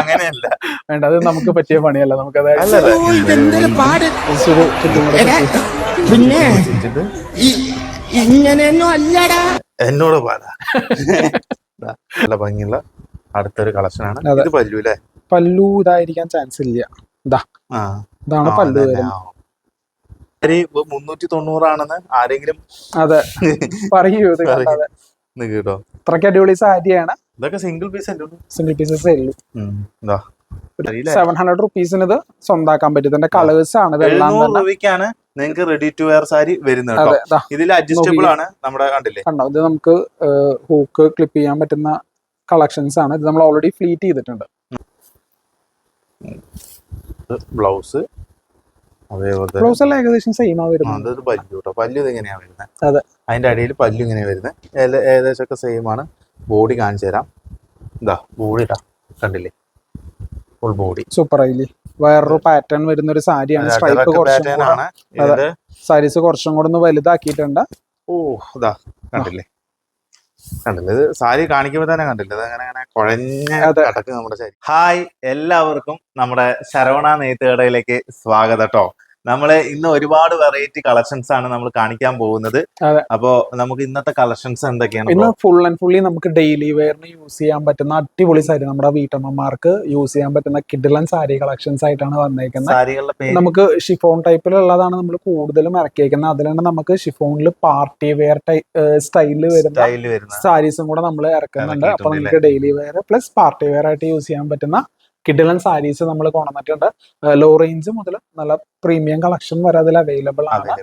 അങ്ങനെയല്ല. വേണ്ട അത് നമുക്ക് പറ്റിയ പണിയല്ല. നമുക്ക് പിന്നെ ഇങ്ങനെയൊന്നും അല്ലടാ. എന്നോട് പാടാ. നല്ല ഭംഗിയുള്ള അടുത്തൊരു കളക്ഷൻ ആണ്. ഇത് പല്ലു അല്ലേ? പല്ലു ഇതായിരിക്കാൻ ചാൻസ് ഇല്ല. ഇതാ ആ. ഇതാണ് പല്ലു മുന്നൂറ്റി തൊണ്ണൂറാണെന്ന് ആരെങ്കിലും അതെ. പറയൂ കേട്ടോ അത്രയ്ക്ക് അടിപൊളി സാരിയാണ്. ഇതൊക്കെ സിംഗിൾ പീസ് സിംഗിൾ പീസസ് ഉള്ളൂ. എന്താ? സെവൻ ഹൺഡ്രഡ് റുപ്പീസിന് ഇത് സ്വന്താക്കാൻ പറ്റും. ഇതിന്റെ കളേഴ്സ് ആണ് രൂപയ്ക്കാണ് നിങ്ങൾക്ക് റെഡി ടു വെയർ സാരി വരുന്നത് ഇതിൽ അഡ്ജസ്റ്റബിൾ ആണ് നമ്മുടെ കണ്ടില്ലേ? കണ്ടോ? ഇത് നമുക്ക് ഹൂക്ക് ക്ലിപ്പ് ചെയ്യാൻ പറ്റുന്ന കളക്ഷൻസ് ആണ്. ഇത് നമ്മൾ ഓൾറെഡി ഫ്ലീറ്റ് ചെയ്തിട്ടുണ്ട്. ബ്ലൗസ് ബ്ലൗസ് എല്ലാം ഏകദേശം സെയിം ആ വരുന്നത്. പല്ലു പല്ലു ഇത് എങ്ങനെയാ വരുന്നത്. അതെ. അതിന്റെ അടിയിൽ പല്ലു ഇങ്ങനെ വരുന്നത്. ഏകദേശം ഒക്കെ സെയിം ആണ്. ബോഡി കാണിച്ചു തരാം. ഇതാ ബോഡി ഇതാ കണ്ടില്ലേ? ഫുൾ ബോഡി സൂപ്പർ ആയില്ലേ? വേറൊരു പാറ്റേൺ വരുന്ന ഒരു സാരിയാണ് സ്ട്രൈപ്പ് കുറച്ചും സാരീസ് കുറച്ചും കൂടെ ഒന്ന് വലുതാക്കിയിട്ടുണ്ട്. ഓ ഇതാ കണ്ടില്ലേ? കണ്ടില്ലേ? ഇത് സാരി കാണിക്കുമ്പോ തന്നെ കണ്ടില്ലേ? ഇത് അങ്ങനെ അങ്ങനെ കുഴഞ്ഞ. കടക്ക് നമ്മുടെ സാരി. ഹായ് എല്ലാവർക്കും നമ്മുടെ ശരവണ നെയ്ത്ത് കടയിലേക്ക് സ്വാഗതം കേട്ടോ നമ്മൾ ഇന്ന് ഒരുപാട് വെറൈറ്റി കളക്ഷൻസ് ആണ് നമ്മൾ കാണിക്കാൻ പോകുന്നത്. അപ്പോ നമുക്ക് ഇന്നത്തെ കളക്ഷൻസ് എന്തൊക്കെയാണ് ഇന്ന് ഫുൾ ആൻഡ് ഫുള്ളി നമുക്ക് ഡെയിലി വെയറിന് യൂസ് ചെയ്യാൻ പറ്റുന്ന അടിപൊളി സാരി നമ്മുടെ വീട്ടമ്മമാർക്ക് യൂസ് ചെയ്യാൻ പറ്റുന്ന കിഡിലൻ സാരി കളക്ഷൻസ് ആയിട്ടാണ് വന്നേക്കുന്നത്. നമുക്ക് ഷിഫോൺ ടൈപ്പിലുള്ളതാണ് നമ്മൾ കൂടുതലും ഇറക്കിയേക്കുന്നത്. അതിലാണ് നമുക്ക് ഷിഫോണിൽ പാർട്ടി വെയർ സ്റ്റൈലിൽ വരുന്ന സാരീസും കൂടെ നമ്മൾ ഇറക്കുന്നുണ്ട്. അപ്പൊ നമുക്ക് daily wear plus party wear ആയിട്ട് യൂസ് ചെയ്യാൻ പറ്റുന്ന കിഡിലൻ സാരീസ് നമ്മൾ കൊണ്ടുവന്നിട്ടുണ്ട്. ലോ റേഞ്ച് മുതൽ നല്ല പ്രീമിയം കളക്ഷൻ വരെ അതിൽ അവൈലബിൾ ആണ്.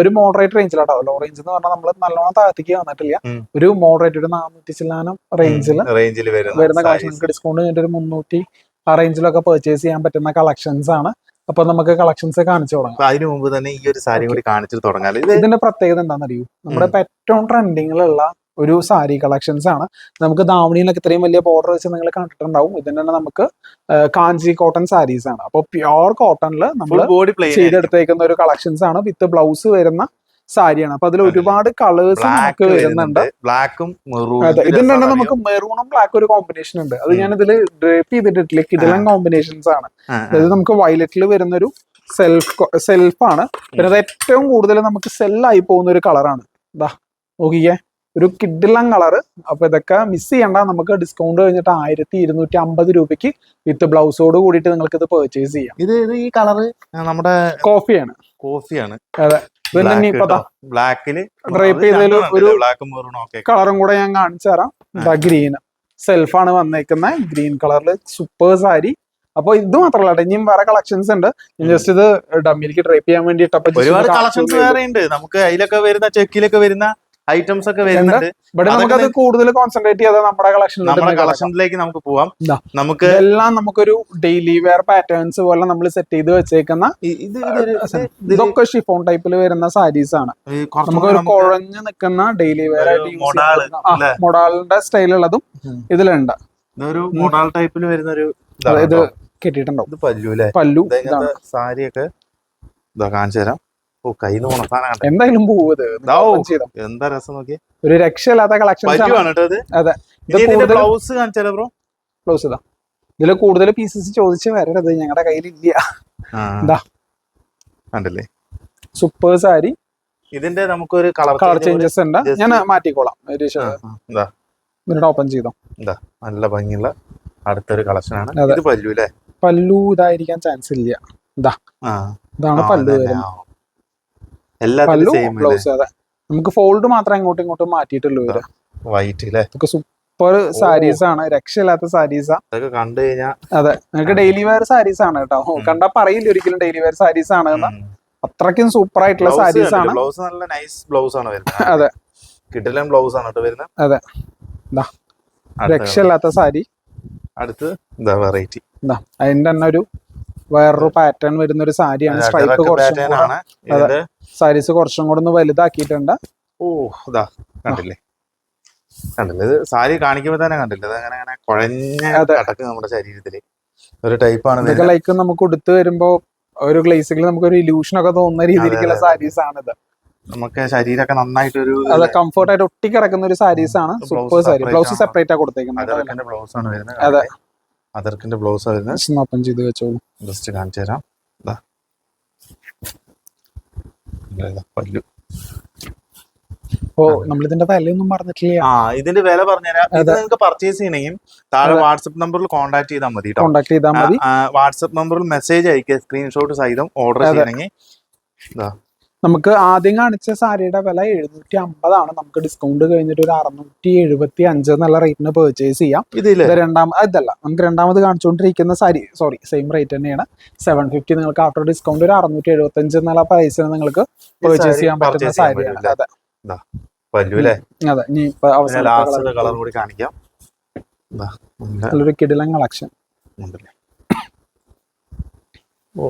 ഒരു മോഡറേറ്റ് റേഞ്ചിലാട്ടോ ലോ റേഞ്ച് എന്ന് പറഞ്ഞാൽ നമ്മൾ നല്ലോണം താഴത്തേക്ക് വന്നിട്ടില്ല. ഒരു മോഡറേറ്റ് ഒരു നാനൂറ്റി ചില്ലാനം റേഞ്ചിൽ റേഞ്ചിൽ വരുന്ന. കളക്ഷൻസ് ഡിസ്കൗണ്ട് കഴിഞ്ഞിട്ട് ഒരു മുന്നൂറ്റി ആ റേഞ്ചിലൊക്കെ പർച്ചേസ് ചെയ്യാൻ പറ്റുന്ന കളക്ഷൻസ് ആണ്. അപ്പൊ നമുക്ക് കളക്ഷൻസ് കാണിച്ചു തുടങ്ങാം. അതിന് മുമ്പ് തന്നെ ഈ ഒരു സാരി കൂടി കാണിച്ചു തുടങ്ങാം ഇതിന്റെ പ്രത്യേകത എന്താണെന്നറിയൂ? നമ്മുടെ ഇപ്പൊ ഏറ്റവും ട്രെൻഡിങ്ങിലുള്ള ഒരു സാരി കളക്ഷൻസ് ആണ്. നമുക്ക് ദാവണിയിലൊക്കെ ഇത്രയും വലിയ ബോർഡർ വെച്ച് നിങ്ങൾ കണ്ടിട്ടുണ്ടാവും. ഇത് തന്നെ നമുക്ക് കാഞ്ചി കോട്ടൺ സാരീസ് ആണ്. അപ്പോൾ പ്യുവർ കോട്ടണിൽ നമ്മൾ ബോഡി ചെയ്തെടുത്തേക്കുന്ന ഒരു കളക്ഷൻസ് ആണ്. വിത്ത് ബ്ലൗസ് വരുന്ന സാരിയാണ്. അപ്പൊ അതിൽ ഒരുപാട് കളേഴ്സ് നമുക്ക് വരുന്നുണ്ട്. ബ്ലാക്കും അതെ. തന്നെ നമുക്ക് മെറൂണും ബ്ലാക്കും ഒരു കോമ്പിനേഷൻ ഉണ്ട്. അത് ഞാൻ ഇതിൽ ഡ്രേപ്പ് ചെയ്തിട്ടില്ല കിടലം കോമ്പിനേഷൻസ് ആണ്. അതായത് നമുക്ക് വയലറ്റിൽ വരുന്ന ഒരു സെൽഫ് സെൽഫ് ആണ് പിന്നെ അത് ഏറ്റവും കൂടുതൽ നമുക്ക് സെല്ലായി പോകുന്ന ഒരു കളറാണ് ഇതാ നോക്കിക്കേ. ഒരു കിഡിലം കളർ അപ്പൊ ഇതൊക്കെ മിസ് ചെയ്യണ്ട. നമുക്ക് ഡിസ്കൗണ്ട് കഴിഞ്ഞിട്ട് ആയിരത്തി ഇരുന്നൂറ്റി അമ്പത് രൂപയ്ക്ക് വിത്ത് ബ്ലൗസോട് കൂടിയിട്ട് നിങ്ങൾക്ക് ഇത് പർച്ചേസ് ചെയ്യാം. ഇത് ഇത് ഈ കളർ നമ്മുടെ കോഫിയാണ്. കോഫിയാണ്. അതെ. ബ്ലാക്കിൽ ഡ്രൈപ്പ് ചെയ്തതിൽ ഒരു- കളറും കൂടെ ഞാൻ കാണിച്ചു തരാം. ഗ്രീൻ സെൽഫാണ് വന്നേക്കുന്നത് ഗ്രീൻ കളറിൽ സൂപ്പർ സാരി. അപ്പൊ ഇത് മാത്രമല്ല ഇനിയും വേറെ കളക്ഷൻസ് ഉണ്ട്. ജസ്റ്റ് ഇത് ഡമ്മിലേക്ക് ഡ്രൈപ്പ് ചെയ്യാൻ വേണ്ടിട്ട് ഒരുപാട് കളക്ഷൻസ് വേറെ ഉണ്ട് നമുക്ക് അതിലൊക്കെ വരുന്ന ചെക്കിലൊക്കെ വരുന്ന ഐറ്റംസ് ഒക്കെ വരുന്നുണ്ട്. ഇവിടെ നമുക്കത് കൂടുതൽ കോൺസെൻട്രേറ്റ് ചെയ്താൽ നമ്മുടെ കളക്ഷൻ നമ്മുടെ കളക്ഷനിലേക്ക് നമുക്ക് പോവാം. നമുക്ക് എല്ലാം നമുക്കൊരു ഡെയിലി വെയർ പാറ്റേൺസ് പോലെ നമ്മൾ സെറ്റ് ചെയ്ത് വെച്ചേക്കുന്ന ഇത് ഇതൊക്കെ ഷിഫോൺ ടൈപ്പിൽ വരുന്ന സാരീസ് ആണ്. നമുക്ക് ഒരു കുഴഞ്ഞു നിൽക്കുന്ന ഡെയിലി വെയർ ഒരു ആയിട്ട്? മൊഡാളിന്റെ സ്റ്റൈലുള്ളതും. ഇതിലുണ്ട്. ഇതൊരു മോഡൽ ടൈപ്പിൽ വരുന്ന ഒരു അതായത് കെട്ടിയിട്ടുണ്ടാവും. ഇത് പല്ലു പല്ലു. ഇത് സാരിയൊക്കെ? ഇതാ കാണിച്ചു തരാം. ഓ കയ്യിൽ നിന്ന് സാധനം. എന്തായാലും പോവത്. എന്താ രസം നോക്കി ഒരു രക്ഷയില്ലാത്ത കേട്ടോ അതെ. ബ്ലൗസ് കാണിച്ചാലോ ബ്രോ ക്ലോസ് ഇതാ. ഇതിൽ കൂടുതൽ പീസസ് ചോദിച്ച് വരരുത്. ഞങ്ങളുടെ കയ്യിൽ ഇല്ല ദാ. കണ്ടില്ലേ? സൂപ്പർ സാരി ഇതിന്റെ നമുക്കൊരു കളർ കളർ ചേഞ്ചസ് ഉണ്ട്. ഞാൻ മാറ്റിക്കോളാം എന്താ മിനിറ്റ് ഓപ്പൺ ചെയ്തോ? നല്ല ഭംഗിയുള്ള അടുത്തൊരു കളക്ഷൻ ആണ്. ഇത് പല്ലു അല്ലേ? പല്ലു ഇതായിരിക്കാൻ ചാൻസ് ഇല്ല. ഇതാ ഇതാണ് പല്ലു വരുന്നത്. ബ്ലൗസ് അതെ. നമുക്ക് ഫോൾഡ് മാത്രമേ അങ്ങോട്ടും ഇങ്ങോട്ടും മാറ്റിയിട്ടുള്ളൂ ഇവർ. വൈറ്റ് അല്ലേ സൂപ്പർ സാരീസ് ആണ്. രക്ഷയില്ലാത്ത സാരീസാ അതൊക്കെ കണ്ടു കഴിഞ്ഞാൽ അതെ. നിങ്ങൾക്ക് ഡെയിലി വെയർ സാരീസ് ആണ് കേട്ടോ. കണ്ടാ പറയില്ല ഒരിക്കലും ഡെയിലി വെയർ സാരീസ് ആണ് എന്ന്. അത്രയ്ക്കും സൂപ്പർ ആയിട്ടുള്ള സാരീസ് ആണ്. ബ്ലൗസ് നല്ല നൈസ് ബ്ലൗസ് ആണ് വരുന്നത്. അതെ. കിട്ടില്ല ബ്ലൗസ് ആണ് കേട്ടോ വരുന്നത്. അതെ. രക്ഷയില്ലാത്ത സാരി. അടുത്ത് വെറൈറ്റി അതിന്റെ തന്നെ ഒരു വേറൊരു പാറ്റേൺ വരുന്ന ഒരു സാരിയാണ് സ്ട്രൈപ്പ് കുറച്ചും സാരീസ് കുറച്ചും കൂടെ ഒന്ന് വലുതാക്കിയിട്ടുണ്ട്. ഓ ഇതാ കണ്ടില്ലേ? കണ്ടില്ലേ? ഇത് സാരി കാണിക്കുമ്പോ തന്നെ കണ്ടില്ലേ? അങ്ങനെ അങ്ങനെ കുഴഞ്ഞ കടക്ക് നമ്മുടെ ശരീരത്തിൽ. ഒരു ടൈപ്പാണ് ഇതൊക്കെ ലൈക്ക് നമുക്ക് ഉടുത്ത് വരുമ്പോ ഒരു ഗ്ലേസിൽ നമുക്ക് ഒരു ഇലൂഷൻ ഒക്കെ തോന്നുന്ന രീതിയിലുള്ള. സാരീസ് ആണിത്. നമുക്ക് ശരീരമൊക്കെ നന്നായിട്ട് ഒരു കംഫർട്ട് ആയിട്ട് ഒട്ടി കിടക്കുന്ന ഒരു സാരീസ് ആണ്. സൂപ്പർ സാരി ബ്ലൗസ് സെപ്പറേറ്റ് ആ കൊടുത്തേക്കുന്നത്. ബ്ലൗസ് ആണ് വരുന്നത്. അതെ. അതർക്കിന്റെ ബ്ലൗസ് വരുന്നത് ജസ്റ്റ് ഒന്ന് ഓപ്പൺ ചെയ്ത് വെച്ചോളൂ. ജസ്റ്റ് കാണിച്ചു തരാം. ദാ. ഇതാ പല്ലു. അപ്പോ നമ്മളിതിന്റെ വിലയൊന്നും പറഞ്ഞിട്ടില്ല ആ ഇതിന്റെ വില പറഞ്ഞുതരാം. ഇത് നിങ്ങൾക്ക് പർച്ചേസ് ചെയ്യണമെങ്കിൽ താഴെ. വാട്സപ്പ് നമ്പറിൽ കോൺടാക്ട് ചെയ്താൽ മതി കേട്ടോ കോണ്ടാക്ട് ചെയ്താൽ മതി. വാട്സപ്പ് നമ്പറിൽ മെസ്സേജ് അയക്കുക സ്ക്രീൻഷോട്ട് സഹിതം ഓർഡർ. ചെയ്യണമെങ്കിൽ. നമുക്ക് ആദ്യം കാണിച്ച സാരിയുടെ വില എഴുന്നൂറ്റി അമ്പതാണ് നമുക്ക് ഡിസ്കൗണ്ട് കഴിഞ്ഞിട്ട് ഒരു അറുന്നൂറ്റി എഴുപത്തി അഞ്ച് എന്നുള്ള റേറ്റിന് പെർച്ചേസ് ചെയ്യാം രണ്ടാമത് ഇതല്ല നമുക്ക് രണ്ടാമത് കാണിച്ചുകൊണ്ടിരിക്കുന്ന സാരി സോറി സെയിം റേറ്റ് തന്നെയാണ്. സെവൻ ഫിഫ്റ്റി നിങ്ങൾക്ക് ആഫ്റ്റർ ഡിസ്കൗണ്ട് ഒരു അറുന്നൂറ്റി എഴുപത്തി അഞ്ച് എന്നുള്ള പ്രൈസിന് നിങ്ങൾക്ക് പെർച്ചേസ് ചെയ്യാൻ പറ്റുന്ന സാരിയാണ്. അതെ. അതെ ഇനി അവസാന കളർ. കൂടി കാണിക്കാം. നല്ലൊരു കിടിലൻ കളക്ഷൻ ഓ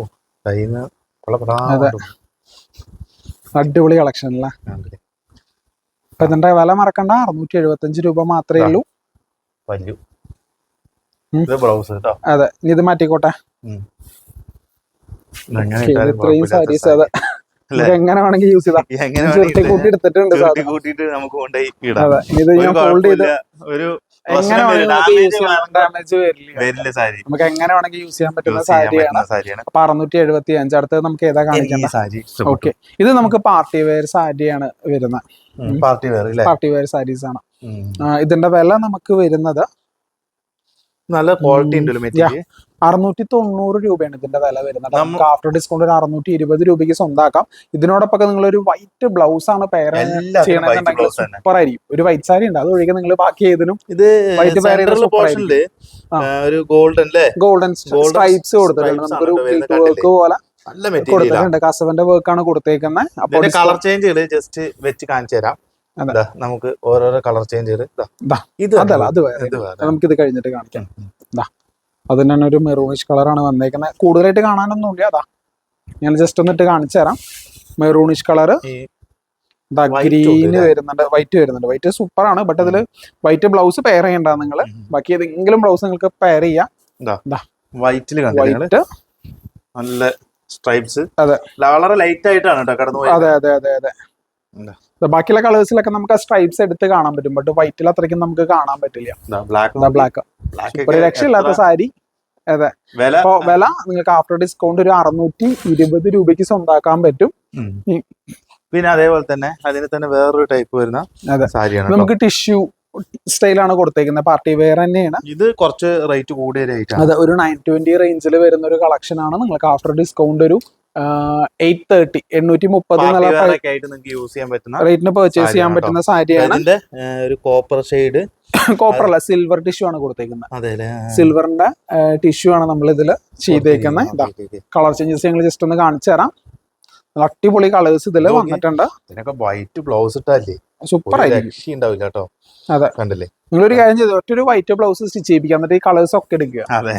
അതെ. അടിപൊളി കളക്ഷൻ അല്ലേ? അപ്പൊ ഇതിന്റെ വില മറക്കണ്ട. അറുന്നൂറ്റി എഴുപത്തി അഞ്ച് രൂപ മാത്രമേ ഉള്ളൂ. അതെ. ഇത് മാറ്റിക്കോട്ടെ. ഇത്രയും സാരീസ് സാരി. അതെ. എങ്ങനെ വേണമെങ്കിൽ യൂസ് ചെയ്താൽ കൂട്ടി എടുത്തിട്ടുണ്ട് അതെ. ഇത് ഞാൻ ഫോൾഡ് ചെയ്ത് ഒരു എങ്ങനെ വരില്ല. സാരി. നമുക്ക് എങ്ങനെ വേണമെങ്കിൽ യൂസ് ചെയ്യാൻ പറ്റുന്ന സാരിയാണ്. അപ്പൊ അറുന്നൂറ്റി എഴുപത്തി അഞ്ച് അടുത്ത് നമുക്ക് ഏതാ കാണിക്കുന്ന സാരി ഓക്കെ ഇത് നമുക്ക് പാർട്ടി വെയർ സാരിയാണ് വരുന്നത്. Party wear party wear saris ആണ്. ഇതിന്റെ വില നമുക്ക് വരുന്നത് നല്ല ക്വാളിറ്റി. ഉണ്ടല്ലോ മെറ്റീരിയൽ? അറുന്നൂറ്റി തൊണ്ണൂറ് രൂപയാണ് ഇതിന്റെ വില വരുന്നത്. നമുക്ക് ആഫ്റ്റർ ഡിസ്കൗണ്ട് ഒരു അറുന്നൂറ്റി ഇരുപത് രൂപയ്ക്ക് സ്വന്തമാക്കാം ഇതിനോടൊപ്പം നിങ്ങൾ ഒരു വൈറ്റ് ബ്ലൗസ് ആണ് പെയർ ചെയ്യണമെന്നുണ്ടെങ്കിൽ സൂപ്പർ ആയിരിക്കും. ഒരു വൈറ്റ് സാരി ഉണ്ട്. അത് ഒഴികെ നിങ്ങൾ ബാക്കി ഏതിനും ഇത് വൈറ്റ് ആ. ഒരു ഗോൾഡൻ ഗോൾഡൻ സ്ട്രൈപ്സ് കൊടുത്തിട്ടുണ്ട്. നമുക്കൊരു വർക്ക് പോലെ കൊടുത്തിട്ടുണ്ട്. കസവന്റെ വർക്ക് ആണ് കൊടുത്തേക്കുന്നത് അപ്പോൾ കളർ ചേഞ്ചുകൾ ജസ്റ്റ് വെച്ച് കാണിച്ചു തരാം നമുക്ക് ഓരോരോ കളർ ചേഞ്ച് ദാ, ഇത് അതല്ല അത് കഴിഞ്ഞിട്ട് കാണിക്കാം. അത്. അതിന് തന്നെ ഒരു മെറൂണിഷ് കളറാണ് വന്നേക്കുന്നത് കൂടുതലായിട്ട് കാണാനൊന്നുമില്ല അതാ ഞാൻ ജസ്റ്റ് ഒന്നിട്ട് കാണിച്ചു തരാം. മെറൂണിഷ് White ഗ്രീന് വരുന്നുണ്ട്. വൈറ്റ് വരുന്നുണ്ട്. വൈറ്റ് സൂപ്പർ ആണ് ബട്ട് അതിൽ വൈറ്റ് ബ്ലൗസ് പെയർ ചെയ്യണ്ട നിങ്ങൾ ബാക്കി ഏതെങ്കിലും ബ്ലൗസ് നിങ്ങൾക്ക് പെയർ ചെയ്യാം. വൈറ്റിൽ വൈറ്റ് നല്ല സ്ട്രൈപ്സ് അതെ. വളരെ ലൈറ്റ് ആയിട്ടാണ് കേട്ടോ കടന്നു അതെ അതെ അതെ അതെ. ബാക്കിയുള്ള കളേഴ്സിലൊക്കെ നമുക്ക് സ്ട്രൈപ്സ് എടുത്ത് കാണാൻ പറ്റും. ബട്ട് വൈറ്റിൽ അത്രയ്ക്കും നമുക്ക് കാണാൻ പറ്റില്ല. ബ്ലാക്ക് രക്ഷയില്ലാത്ത സാരി. അതെ. അപ്പൊ വില നിങ്ങൾക്ക് ആഫ്റ്റർ ഡിസ്കൗണ്ട് ഒരു അറുന്നൂറ്റി ഇരുപത് രൂപയ്ക്ക് സ്വന്താക്കാൻ പറ്റും. പിന്നെ അതേപോലെ തന്നെ അതിന് തന്നെ വേറൊരു ടൈപ്പ് വരുന്ന. സാരിയാണ്. നമുക്ക് ടിഷ്യൂ സ്റ്റൈലാണ് കൊടുത്തേക്കുന്നത്. പാർട്ടി വെയർ തന്നെയാണ്. ഇത് കുറച്ച് റേറ്റ് കൂടിയ റേറ്റ് അത് ഒരു നയൻ ട്വന്റി റേഞ്ചിൽ വരുന്ന ഒരു കളക്ഷൻ ആണ്. നിങ്ങൾക്ക് ആഫ്റ്റർ ഡിസ്കൗണ്ട് ഒരു എയ്റ്റ് തേർട്ടി എണ്ണൂറ്റി മുപ്പത് റേറ്റിന് പെർച്ചേസ് ചെയ്യാൻ പറ്റുന്ന സാരിയാണ് ഒരു കോപ്പർ ഷെയ്ഡ് കോപ്പർ അല്ല സിൽവർ ടിഷ്യൂ ആണ് കൊടുത്തേക്കുന്നത് സിൽവറിന്റെ ടിഷ്യൂ ആണ് നമ്മൾ ഇതിൽ ചെയ്തേക്കുന്നത് കളർ ചേഞ്ചസ് ഞങ്ങൾ ജസ്റ്റ് ഒന്ന് കാണിച്ചു തരാം. അടിപൊളി കളേഴ്സ് ഇതിൽ വന്നിട്ടുണ്ട്. ഇതിനൊക്കെ വൈറ്റ് ബ്ലൗസ് ഇട്ടല്ലേ സൂപ്പർ ആയിരിക്കും. കേട്ടോ. അതെ. കണ്ടില്ലേ? നിങ്ങളൊരു കാര്യം ചെയ്തു? ഒറ്റൊരു വൈറ്റ് ബ്ലൗസ് സ്റ്റിച്ച് ചെയ്യിപ്പിക്കുക എന്നിട്ട് ഈ കളേഴ്സ് ഒക്കെ എടുക്കുക. അതെ.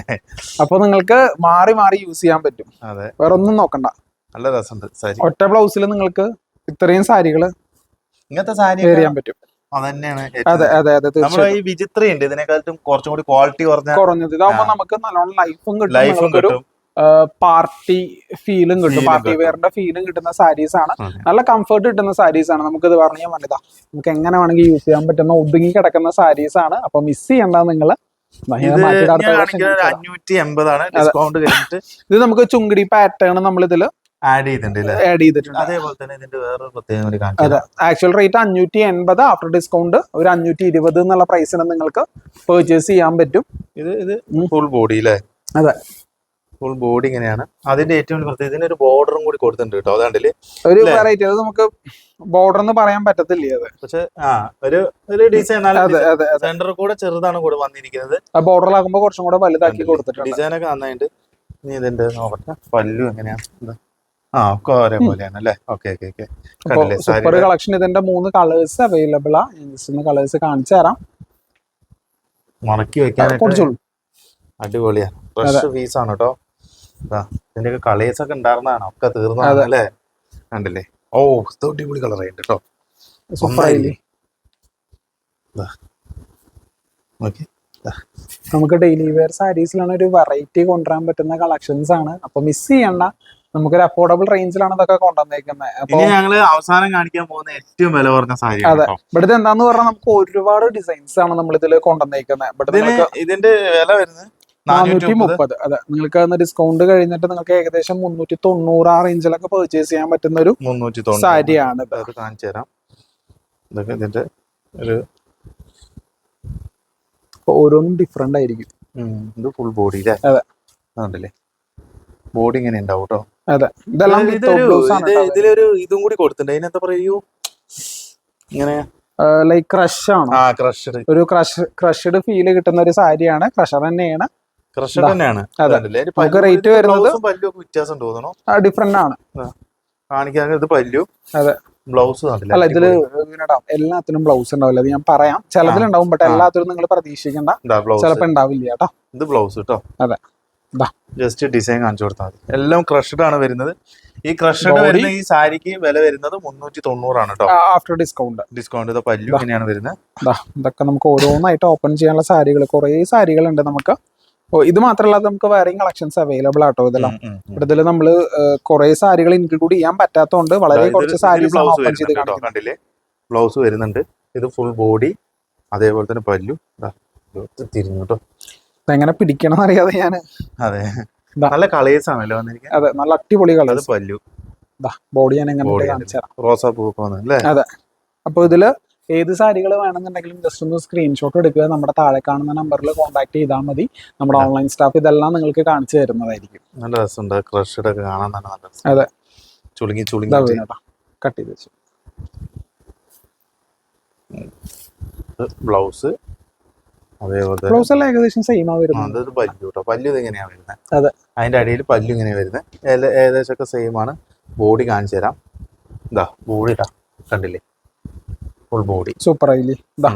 അപ്പൊ നിങ്ങൾക്ക് മാറി മാറി യൂസ് ചെയ്യാൻ പറ്റും. അതെ. വേറെ ഒന്നും നോക്കണ്ട. നല്ല രസമുണ്ട് സാരി. ഒറ്റ ബ്ലൗസിൽ നിങ്ങൾക്ക് ഇത്രയും സാരികൾ ഇങ്ങനത്തെ സാരി ചെയ്യാൻ പറ്റും. അതെ അതെ അതെ ഈ വിചിത്ര ഉണ്ട് ഇതിനെക്കാട്ടും കുറച്ചും കൂടി ക്വാളിറ്റി കുറഞ്ഞ കുറഞ്ഞത്. ഇതാവുമ്പോ നമുക്ക് നല്ലോണം ലൈഫും കിട്ടും. ലൈഫും കിട്ടും. പാർട്ടി ഫീലും കിട്ടും. പാർട്ടി വെയറിന്റെ ഫീലും കിട്ടുന്ന സാരീസ് ആണ്. നല്ല കംഫർട്ട് കിട്ടുന്ന സാരീസ് ആണ്. നമുക്ക് ഇത് പറഞ്ഞ വനിത നമുക്ക് എങ്ങനെ വേണമെങ്കിൽ യൂസ് ചെയ്യാൻ പറ്റുന്ന ഒതുങ്ങി കിടക്കുന്ന സാരീസ് ആണ്. അപ്പൊ മിസ് ചെയ്യണ്ട നിങ്ങൾ ഇത് നമുക്ക് ചുങ്കിടി പാറ്റേൺ നമ്മൾ ഇതിൽ ആഡ് ചെയ്തിട്ടുണ്ട് ആഡ് ചെയ്തിട്ടുണ്ട്. അതേപോലെ തന്നെ ഇതിന്റെ പ്രത്യേകം കൂടി അതെ. ആക്ച്വൽ റേറ്റ് അഞ്ഞൂറ്റി എൺപത് ആഫ്റ്റർ ഡിസ്കൗണ്ട് ഒരു അഞ്ഞൂറ്റി ഇരുപത് എന്നുള്ള പ്രൈസിന് നിങ്ങൾക്ക് പെർച്ചേസ് ചെയ്യാൻ പറ്റും. ഇത് ഇത് ഫുൾ ബോഡി അല്ലേ അതെ. ഫുൾ ബോഡി ഇങ്ങനെയാണ്. അതിന്റെ ഏറ്റവും പ്രത്യേകത ഒരു ബോർഡറും കൂടി കൊടുത്തിട്ടുണ്ട് കേട്ടോ. അതാണ്ടിൽ ഒരു വെറൈറ്റി അത് നമുക്ക് ബോർഡർ എന്ന് പറയാൻ പറ്റത്തില്ല അത്? പക്ഷെ ആ ഒരു ഒരു ഡിസൈൻ സെന്റർ കൂടെ ചെറുതാണ് കൂടെ വന്നിരിക്കുന്നത്. ബോർഡറിലാകുമ്പോൾ കുറച്ചും കൂടെ വലുതാക്കി കൊടുത്തിട്ടുണ്ട്. ഡിസൈൻ ഒക്കെ നന്നായിട്ട് ഇനി ഇതിന്റെ നോക്കട്ടെ. പല്ലു എങ്ങനെയാണ്? ആ ഒക്കെ ഒരേപോലെയാണ് അല്ലേ? Okay okay okay super collection ഇതിന്റെ മൂന്ന് കളേഴ്സ് അവൈലബിൾ ആ. ജസ്റ്റ് കളേഴ്സ് കാണിച്ചു തരാം. മടക്കി പൊടിച്ചോളൂ അടിപൊളിയാണ്. ഫ്രഷ് പീസ് ആണ് കേട്ടോ. ഇതിന്റെ ഒക്കെ കളേഴ്സ് ഒക്കെ ഉണ്ടായിരുന്നതാണ് ഒക്കെ തീർന്നതാണ് അല്ലേ? കണ്ടില്ലേ? ഓ ഇത് അടിപൊളി കളർ ആയിട്ട് കേട്ടോ സൂപ്പർ ആയില്ലേ? ഓക്കെ നമുക്ക് ഡെയിലി വെയർ സാരീസിലാണ് ഒരു വെറൈറ്റി കൊണ്ടുവരാൻ പറ്റുന്ന കളക്ഷൻസ് ആണ്. അപ്പൊ മിസ് ചെയ്യണ്ട. നമുക്കൊരു അഫോർഡബിൾ റേഞ്ചിലാണ് ഇതൊക്കെ കൊണ്ടുവന്നേക്കുന്നത് അപ്പൊ ഞങ്ങൾ അവസാനം കാണിക്കാൻ പോകുന്ന ഏറ്റവും വില കുറഞ്ഞ സാരി അതെ. ഇവിടെ ഇത് എന്താന്ന് പറഞ്ഞാൽ നമുക്ക് ഒരുപാട് ഡിസൈൻസ് ആണ് നമ്മൾ ഇതിൽ കൊണ്ടുവന്നേക്കുന്നത് ബട്ട് ഇതിന്റെ വില വരുന്നത് നാനൂറ്റി മുപ്പത്. അതെ നിങ്ങൾക്ക് ഡിസ്കൗണ്ട് കഴിഞ്ഞിട്ട് നിങ്ങൾക്ക് ഏകദേശം മുന്നൂറ്റി തൊണ്ണൂറ് ആ റേഞ്ചിലൊക്കെ പെർച്ചേസ് ചെയ്യാൻ പറ്റുന്ന ഒരു മുന്നൂറ്റി സാരിയാണ് ഇത്. അത് കാണിച്ചു തരാം. ഇതൊക്കെ ഇതിന്റെ ഒരു ഓരോന്നും ഡിഫറെന്റ് ആയിരിക്കും. ഇത് ഫുൾ ബോഡി അതെ. അതുണ്ടല്ലേ ബോഡി ഇങ്ങനെ ഉണ്ടാവും കേട്ടോ അതെ. ഇതെല്ലാം ഇതൊരു ബ്ലൗസ് ആണ് ഇതിലൊരു ഇതും കൂടി കൊടുത്തിട്ടുണ്ട്. അതിനെന്താ പറയൂ? ഇങ്ങനെ ലൈക്ക് ക്രഷ് ആണ്. ആ ക്രഷഡ് ഒരു ക്രഷ് ക്രഷ്ഡ് ഫീൽ കിട്ടുന്ന ഒരു സാരിയാണ്. ക്രഷർ തന്നെയാണ്. ക്രഷഡ് തന്നെയാണ്. നമുക്ക് ഇത് വരുന്നത് ബ്ലൗസും പല്ലും വ്യത്യാസം തോന്നണോ. ഡിഫറെന്റ് ആണ്. കാണിക്കാൻ ഇത് പല്ലു അതെ. ബ്ലൗസ്? അല്ല ഇതിൽ എല്ലാത്തിനും ബ്ലൗസ് ഉണ്ടാവില്ല? അത് ഞാൻ പറയാം. ചിലതിലുണ്ടാവും ബട്ട് എല്ലാത്തിനും നിങ്ങൾ പ്രതീക്ഷിക്കണ്ട. ചിലപ്പോ ഉണ്ടാവില്ല കേട്ടോ. ഇത് ബ്ലൗസ് കേട്ടോ അതെ. ദാ. ജസ്റ്റ് ഡിസൈൻ കാണിച്ചു കൊടുത്താൽ മതി. എല്ലാം ക്രഷഡ് ആണ് വരുന്നത്. ഈ ക്രഷഡ് വരുന്ന ഈ സാരിക്ക് വില വരുന്നത് മുന്നൂറ്റി തൊണ്ണൂറാണ് കേട്ടോ ആഫ്റ്റർ ഡിസ്കൗണ്ട് ഡിസ്കൗണ്ട് പല്ലു. ഇങ്ങനെയാണ് വരുന്നത്. ഇതൊക്കെ നമുക്ക് ഓരോന്നായിട്ട് ഓപ്പൺ ചെയ്യാനുള്ള സാരികൾ കുറേ സാരികളുണ്ട് നമുക്ക്. ഇത് മാത്രമല്ല നമുക്ക് വേറെയും കളക്ഷൻസ് അവൈലബിൾ ആട്ടോ ഇതെല്ലാം. ഇതിൽ നമ്മൾ കുറെ സാരികൾ ഇൻക്ലൂഡ് ചെയ്യാൻ പറ്റാത്തതുകൊണ്ട് വളരെ കുറച്ച് ഇതിൽ സാരീസ് ഓപ്പൺ ചെയ്ത് കണ്ടില്ലേ? ബ്ലൗസ് വരുന്നുണ്ട്. ഇത് ഫുൾ ബോഡി അതേപോലെ തന്നെ പല്ലു. ദാ, ഇത് തിരിഞ്ഞു കേട്ടോ എങ്ങനെ പിടിക്കണം അറിയാതെ ഞാൻ അതെ. നല്ല കളേഴ്സ് ആണല്ലോ അതെ നല്ല അടിപൊളി കളർ കളേഴ്സ് പല്ലു. ബോഡി ഞാൻ എങ്ങനെ കാണിച്ചു റോസാ പൂ അതെ. അപ്പോൾ ഇതിൽ ഏത് സാരികൾ വേണമെന്നുണ്ടെങ്കിലും ജസ്റ്റ് ഒന്ന് സ്ക്രീൻഷോട്ട് എടുക്കുക. നമ്മുടെ താഴെ കാണുന്ന നമ്പറിൽ കോൺടാക്ട് ചെയ്താൽ മതി. നമ്മുടെ ഓൺലൈൻ സ്റ്റാഫ് ഇതെല്ലാം നിങ്ങൾക്ക് കാണിച്ചു തരുന്നതായിരിക്കും. നല്ല രസമുണ്ട് ക്രഷ്ഡ് കാണാൻ തന്നെ നല്ല അതെ. ചുളുങ്ങി ചുളുങ്ങി കട്ട് ചെയ്ത് വെച്ചു. ബ്ലൗസ് അതേപോലെ ബ്ലൗസ് എല്ലാം ഏകദേശം സെയിം ആ വരുന്നത്. അതൊരു പല്ലു കേട്ടോ പല്ലു ഇത് വരുന്നത് അതെ. അതിന്റെ അടിയിൽ പല്ലു ഇങ്ങനെ വരുന്നത് ഏകദേശം ഒക്കെ സെയിം ആണ്. ബോഡി കാണിച്ചു തരാം. ഇതാ ബോഡി കണ്ടില്ലേ? ഫുൾ ബോഡി സൂപ്പർ ആയില്ലേ? ഇതാ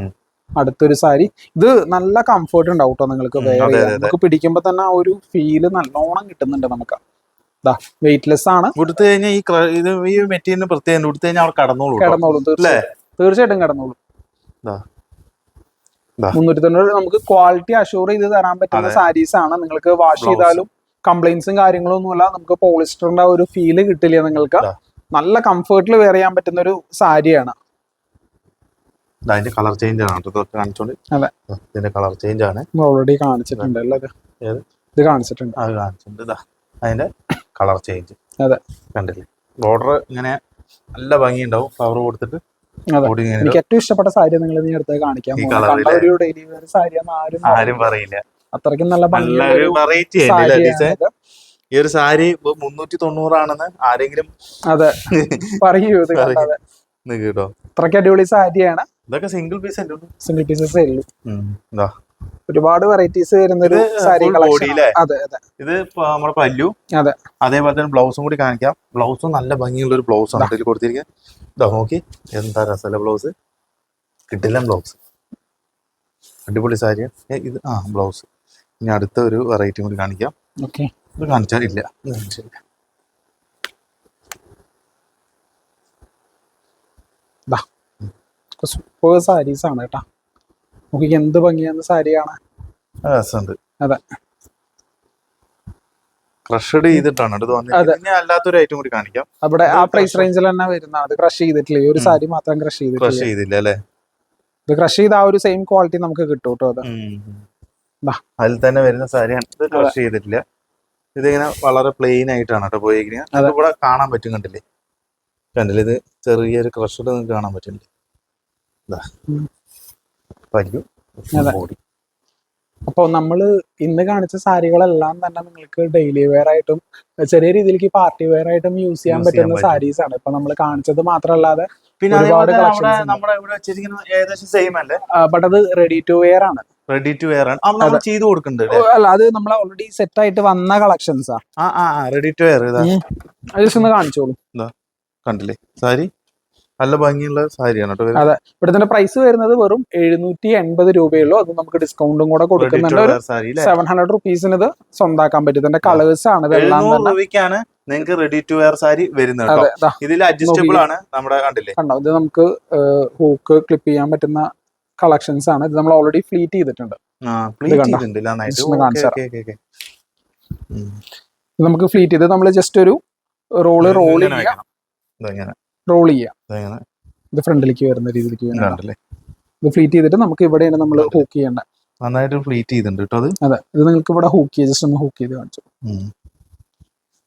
അടുത്തൊരു സാരി. ഇത് നല്ല കംഫർട്ട് ഉണ്ടാവും കേട്ടോ നിങ്ങൾക്ക് വേറെ. നമുക്ക് പിടിക്കുമ്പോൾ തന്നെ ആ ഒരു ഫീൽ നല്ലോണം കിട്ടുന്നുണ്ട് നമുക്ക്. വെയിറ്റ്ലെസ് ആണ്. കഴിഞ്ഞാൽ ഈ ഇത് ഈ മെറ്റീരിയൽ പ്രത്യേകം കഴിഞ്ഞാൽ കടന്നോളൂ. കിടന്നോളും തീർച്ചയായിട്ടും. കിടന്നോളും. മുന്നൂറ്റി തൊണ്ണൂറ് നമുക്ക് ക്വാളിറ്റി അഷൂർ ചെയ്ത് തരാൻ പറ്റുന്ന. സാരീസ് ആണ്. നിങ്ങൾക്ക് വാഷ് ചെയ്താലും കംപ്ലൈൻസും കാര്യങ്ങളും ഒന്നുമില്ല നമുക്ക് പോളിസ്റ്ററിന്റെ ഒരു ഫീൽ കിട്ടില്ല നിങ്ങൾക്ക്? നല്ല കംഫർട്ടിൽ വെയർ ചെയ്യാൻ പറ്റുന്ന ഒരു സാരിയാണ് അതിന്റെ കളർ ചേഞ്ച് ആണ് ഇതൊക്കെ കാണിച്ചോണ്ട്. അതെ. ഇതിന്റെ കളർ ചേഞ്ച് ആണ്. ഓൾറെഡി കാണിച്ചിട്ടുണ്ട് ഇത്? കാണിച്ചിട്ടുണ്ട്. അത് കാണിച്ചിട്ടുണ്ട് ഇതാ. അതിന്റെ കളർ ചേഞ്ച് അതെ. കണ്ടില്ലേ? ബോർഡർ ഇങ്ങനെ നല്ല ഭംഗിയുണ്ടാവും. ഫ്ലവർ കൊടുത്തിട്ട്. എനിക്ക് ഏറ്റവും ഇഷ്ടപ്പെട്ട സാരി നിങ്ങൾ നീ അടുത്ത് കാണിക്കാൻ ഒരു ഡെയിലി വെയർ സാരി ആരും പറയില്ല. അത്രയ്ക്കും നല്ല വെറൈറ്റി ഈ ഒരു സാരി മുന്നൂറ്റി തൊണ്ണൂറാണെന്ന് ആരെങ്കിലും അതെ. പറയൂ കേട്ടോ. അത്രയ്ക്ക് അടിപൊളി സാരിയാണ്. ഇതൊക്കെ സിംഗിൾ പീസ് സിംഗിൾ പീസസ് ഉള്ളൂ ഒരുപാട് വെറൈറ്റീസ് വരുന്ന ഒരു സാരി കളക്ഷൻ അതെ അതെ. ഇത് നമ്മുടെ പല്ലു. അതെ. അതേപോലെ തന്നെ ബ്ലൗസും കൂടി കാണിക്കാം. ബ്ലൗസും നല്ല ഭംഗിയുള്ള ഒരു ബ്ലൗസ് ആണ് ഇതിൽ കൊടുത്തിരിക്കുന്നത്. ഇതാ നോക്കി. എന്താ രസമല്ല ബ്ലൗസ് കിട്ടില്ല ബ്ലൗസ് അടിപൊളി സാരി ഇത് ആ ബ്ലൗസ് ഇനി അടുത്ത ഒരു വെറൈറ്റി കൂടി കാണിക്കാം. ഓക്കെ. ഇത് ഇത് കാണിച്ചില്ല സൂപ്പർ സാരീസ് ആണ് കേട്ടാ. നമുക്ക് എന്ത് ഭംഗിയാന്ന് സാരിയാണ് രസമുണ്ട്. അതെ. ക്രഷഡ് ചെയ്തിട്ടാണ്. അല്ലാത്തൊരു ഐറ്റം കൂടി കാണിക്കാം. അവിടെ ആ പ്രൈസ് റേഞ്ചിൽ തന്നെ വരുന്നതാണ് അത് ക്രഷ് ചെയ്തിട്ടില്ല? ഈ ഒരു സാരി മാത്രം ക്രഷ് ചെയ്തിട്ടില്ല? അല്ലേ? ഇത് ക്രഷ് ചെയ്ത ആ ഒരു സെയിം ക്വാളിറ്റി നമുക്ക് കിട്ടും കേട്ടോ അത്. അതിൽ തന്നെ വരുന്ന സാരിയാണ് ഇത് ക്രഷ് ചെയ്തിട്ടില്ല. ഇതിങ്ങനെ വളരെ പ്ലെയിൻ ആയിട്ടാണ് കേട്ടോ പോയിരിക്കുന്നത് അതെ. ഇവിടെ കാണാൻ പറ്റും കണ്ടില്ലേ? കണ്ടില്ലേ? ഇത് ചെറിയൊരു ക്രഷഡ് നിങ്ങൾക്ക് കാണാൻ പറ്റില്ലേ ഇതാ ഉം. പല്ലു അതെ. ബോഡി അപ്പോൾ നമ്മൾ ഇന്ന് കാണിച്ച സാരികളെല്ലാം തന്നെ നിങ്ങൾക്ക് ഡെയിലി വെയർ ആയിട്ടും ചെറിയ രീതിയിലേക്ക് പാർട്ടി വെയർ ആയിട്ടും യൂസ് ചെയ്യാൻ പറ്റുന്ന പറ്റും. സാരീസ് ആണ്. ഇപ്പൊ നമ്മൾ കാണിച്ചത് മാത്രമല്ലാതെ പിന്നെ ഒരുപാട് ബട്ട് അത് റെഡി ടു വെയർ ആണ്. റെഡി ടു വെയർ ആണ്. ചെയ്തു നമ്മൾ ചെയ്ത് കൊടുക്കുന്നുണ്ട് അല്ല? അത് നമ്മൾ ഓൾറെഡി സെറ്റ് ആയിട്ട് വന്ന കളക്ഷൻസ് ആ. റെഡി ടു വെയർ ജസ്റ്റ് ഒന്ന് കാണിച്ചോളൂ. കണ്ടില്ലേ? സാരി? നല്ല ഭംഗിയുള്ള സാരിയാണ് കേട്ടോ അതെ. ഇവിടുത്തെ പ്രൈസ് വരുന്നത് വെറും എഴുന്നൂറ്റി എൺപത് രൂപയുള്ളൂ. അത് നമുക്ക് ഡിസ്കൗണ്ടും കൂടെ കൊടുക്കുന്നുണ്ട്. സെവൻ ഹൺഡ്രഡ് റുപ്പീസിന് ഇത് സ്വന്താക്കാൻ പറ്റും. ഇതിന്റെ കളേഴ്സ് ആണ് രൂപയ്ക്കാണ് നിങ്ങൾക്ക് റെഡി ടു വെയർ സാരി വരുന്നത് ഇതിൽ അഡ്ജസ്റ്റബിൾ ആണ് നമ്മുടെ കണ്ടില്ലേ? കണ്ടോ? ഇത് നമുക്ക് ഹൂക്ക് ക്ലിപ്പ് ചെയ്യാൻ പറ്റുന്ന കളക്ഷൻസ് ആണ്. ഇത് നമ്മൾ ഓൾറെഡി ഫ്ലീറ്റ് ചെയ്തിട്ടുണ്ട്. നമുക്ക് ഫ്ലീറ്റ് ചെയ്ത് നമ്മൾ ജസ്റ്റ് ഒരു റോൾ റോൾ റോൾ ചെയ്യാം. റോൾ ചെയ്യാം. ഇത് ഫ്രണ്ടിലേക്ക് വരുന്ന രീതിയിലേക്ക് കണ്ടില്ലേ ഇത് ഫ്ലീറ്റ് ചെയ്തിട്ട് നമുക്ക് ഇവിടെയാണ് നമ്മൾ ഹൂക്ക് ചെയ്യേണ്ട. നന്നായിട്ട് ഫ്ലീറ്റ് ചെയ്തിട്ടുണ്ട് കേട്ടോ അത്? അതെ. ഇത് നിങ്ങൾക്ക് ഇവിടെ ഹൂക്ക് ചെയ്ത് ജസ്റ്റ് ഒന്ന് ഹൂക്ക് ചെയ്ത് കാണിച്ചു.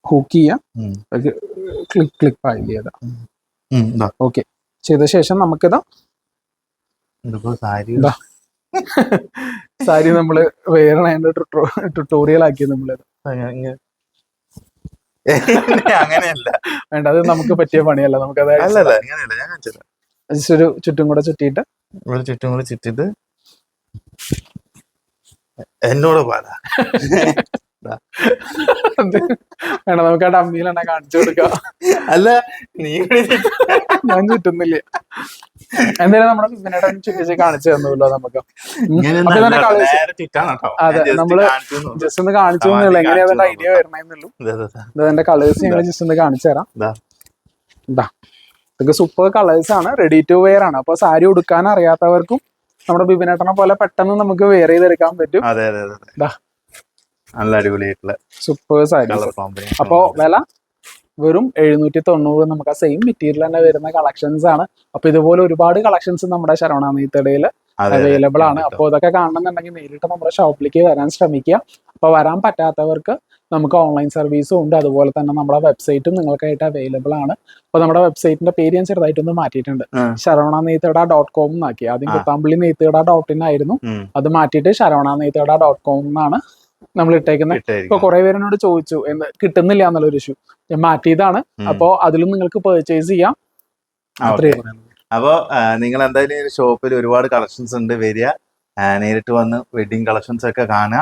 ഹൂക്ക് ചെയ്യാം. Click click file. ഓക്കെ ചെയ്ത. ശേഷം നമുക്കിത് സാരി നമ്മൾ വേറെ ട്യൂട്ടോറിയൽ ആക്കിയത് നമ്മളിത് അങ്ങനെയല്ല. വേണ്ട അത് നമുക്ക് പറ്റിയ പണിയല്ല. നമുക്കത് അല്ലല്ല അങ്ങനെയല്ല. ഞാൻ കാണിച്ചില്ല ജസ്റ്റ് ഒരു ചുറ്റും കൂടെ ചുറ്റിയിട്ട്. ഒരു ചുറ്റും കൂടെ ചുറ്റിട്ട് എന്നോട് പാട. വേണ്ട നമുക്ക് ആ ഡമ്മിയിലെണ്ണ കാണിച്ചു കൊടുക്കാം. അല്ല നീ. ഞാൻ ചുറ്റുന്നില്ല എന്തായാലും നമ്മുടെ പിന്നീട് ചുറ്റിച്ച് കാണിച്ചു തന്നുല്ലോ നമുക്ക്. അതെ, നമ്മൾ ജസ്റ്റ് ഒന്ന് കാണിച്ചു ആ, തന്നുള്ളൂ. എങ്ങനെയാ അതിന്റെ ഐഡിയ വരണമെന്നുള്ളൂ. അതിന്റെ കളേഴ്സ് ഞങ്ങൾ ജസ്റ്റ് ഒന്ന് കാണിച്ചു തരാം. ഇതാ. ഇതൊക്കെ സൂപ്പർ കളേഴ്സ് ആണ്. റെഡി ടു വെയർ ആണ്. അപ്പൊ സാരി ഉടുക്കാൻ അറിയാത്തവർക്കും നമ്മുടെ ബിബിനേട്ടനെ പോലെ പെട്ടെന്ന് നമുക്ക് വെയർ ചെയ്തെടുക്കാൻ പറ്റും. അതെ അതെ അതെ. നല്ല അടിപൊളിയായിട്ടുള്ള സൂപ്പർ അപ്പോ വില വെറും എഴുന്നൂറ്റി തൊണ്ണൂറ് നമുക്ക് ആ സെയിം മെറ്റീരിയൽ തന്നെ വരുന്ന കളക്ഷൻസ് ആണ്. അപ്പൊ ഇതുപോലെ ഒരുപാട് കളക്ഷൻസ് നമ്മുടെ ശരവണ നെയ്ത്തടയിൽ അവൈലബിൾ ആണ്. അപ്പോൾ ഇതൊക്കെ കാണണമെന്നുണ്ടെങ്കിൽ നേരിട്ട് നമ്മുടെ ഷോപ്പിലേക്ക് വരാൻ ശ്രമിക്കുക. അപ്പോൾ വരാൻ പറ്റാത്തവർക്ക് നമുക്ക് ഓൺലൈൻ സർവീസും ഉണ്ട്. അതുപോലെ തന്നെ നമ്മുടെ വെബ്സൈറ്റും നിങ്ങൾക്കായിട്ട് അവൈലബിൾ ആണ്. അപ്പോൾ നമ്മുടെ വെബ്സൈറ്റിന്റെ പേര് ഞാൻ ചെറുതായിട്ടൊന്ന് മാറ്റിയിട്ടുണ്ട്. ശരവണ നെയ്ത്തട ഡോട്ട് കോം എന്നാക്കി ആദ്യം. കുത്താമ്പള്ളി നെയ്ത്തട ഡോട്ട് ഇൻ ആയിരുന്നു. അത് മാറ്റിയിട്ട് ശരവണ നെയ്ത്തട ഡോട്ട് കോം എന്നാണ് നമ്മൾ ഇട്ടേക്കുന്നത് ഇപ്പൊ കുറെ പേരെന്നോട് ചോദിച്ചു എന്ത് കിട്ടുന്നില്ല എന്നുള്ള ഒരു ഇഷ്യൂ ഞാൻ മാറ്റിയതാണ്. അപ്പോ അതിലും നിങ്ങൾക്ക് പെർച്ചേസ് ചെയ്യാം. അപ്പോ നിങ്ങൾ എന്തായാലും ഷോപ്പിൽ ഒരുപാട് കളക്ഷൻസ് ഉണ്ട് വരിക. നേരിട്ട് വന്ന് വെഡിങ് കളക്ഷൻസ് ഒക്കെ കാണുക.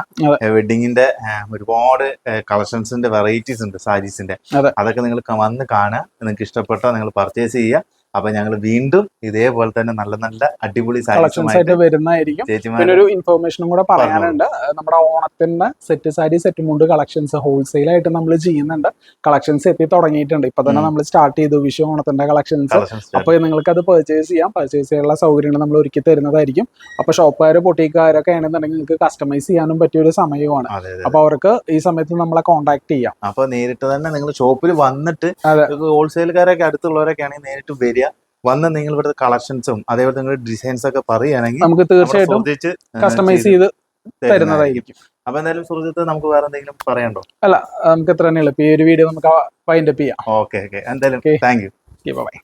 വെഡിങ്ങിന്റെ ഒരുപാട് കളക്ഷൻസിന്റെ വെറൈറ്റീസ് ഉണ്ട് സാരീസിന്റെ അതൊക്കെ നിങ്ങൾ വന്ന് കാണുക. നിങ്ങൾക്ക് ഇഷ്ടപ്പെട്ടോ നിങ്ങൾ പർച്ചേസ് ചെയ്യുക. അപ്പൊ ഞങ്ങൾ വീണ്ടും ഇതേപോലെ തന്നെ നല്ല നല്ല അടിപൊളി ആയിട്ട് വരുന്നതായിരിക്കും. പിന്നെ ഒരു ഇൻഫർമേഷനും കൂടെ പറയാനുണ്ട്. നമ്മുടെ ഓണത്തിന്റെ സെറ്റ് സാരി സെറ്റ് മുണ്ട് കളക്ഷൻസ് ഹോൾസെയിൽ ആയിട്ട് നമ്മൾ ചെയ്യുന്നുണ്ട്. കളക്ഷൻസ് എത്തി തുടങ്ങിയിട്ടുണ്ട്. ഇപ്പൊ തന്നെ നമ്മൾ സ്റ്റാർട്ട് ചെയ്തു വിഷു ഓണത്തിന്റെ കളക്ഷൻസ് അപ്പൊ നിങ്ങൾക്ക് അത് പെർച്ചേസ് ചെയ്യാം. പെർച്ചേസ് ചെയ്യാനുള്ള സൗകര്യങ്ങൾ നമ്മൾ ഒരുക്കി തരുന്നതായിരിക്കും. അപ്പൊ ഷോപ്പുകാർ പൊട്ടിക്കാരൊക്കെ ആണെന്നുണ്ടെങ്കിൽ നിങ്ങൾക്ക് കസ്റ്റമൈസ് ചെയ്യാനും പറ്റിയ ഒരു സമയമാണ്. അപ്പൊ അവർക്ക് ഈ സമയത്ത് നമ്മളെ കോൺടാക്ട് ചെയ്യാം. അപ്പൊ നേരിട്ട് തന്നെ നിങ്ങൾ ഷോപ്പിൽ വന്നിട്ട്. ഹോൾസെയിൽക്കാരൊക്കെ അടുത്തുള്ളവരൊക്കെ ആണെങ്കിൽ നേരിട്ട് വരിക. വന്ന് നിങ്ങൾ ഇവിടുത്തെ കളക്ഷൻസും അതേപോലെ നിങ്ങളുടെ ഡിസൈൻസ് ഒക്കെ പറയുകയാണെങ്കിൽ നമുക്ക് തീർച്ചയായിട്ടും കസ്റ്റമൈസ് ചെയ്ത് തരുന്നതായിരിക്കും. അപ്പൊ എന്തായാലും സുഹൃത്ത് നമുക്ക് വേറെ എന്തെങ്കിലും പറയണ്ടോ അല്ല നമുക്ക് എത്ര തന്നെ എളുപ്പം ഈ ഒരു വീഡിയോ നമുക്ക് വൈൻഡപ്പ് ചെയ്യാം. Okay okay. എന്തായാലും. Thank you bye